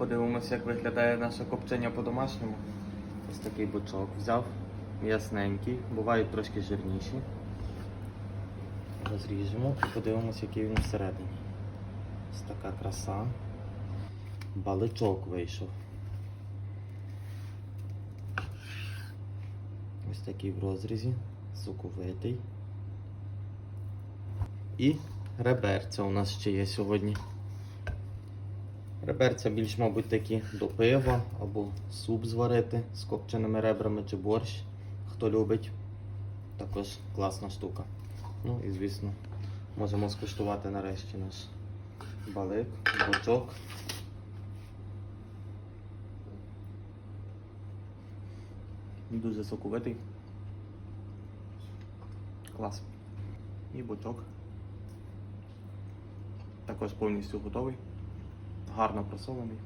Подивимося, як виглядає наше копчення по-домашньому. Ось такий бочок взяв, м'ясненький, бувають трошки жирніші. Розріжемо і подивимося, який він всередині. Ось така краса. Баличок вийшов. Ось такий в розрізі, соковитий. І реберця у нас ще є сьогодні. Реберця більш, мабуть, такі до пива або суп зварити з копченими ребрами чи борщ, хто любить. Також класна штука. Ну і звісно, можемо скуштувати нарешті наш балик, бочок. Дуже соковитий. Клас. І бочок. Також повністю готовий. Гарно просолений.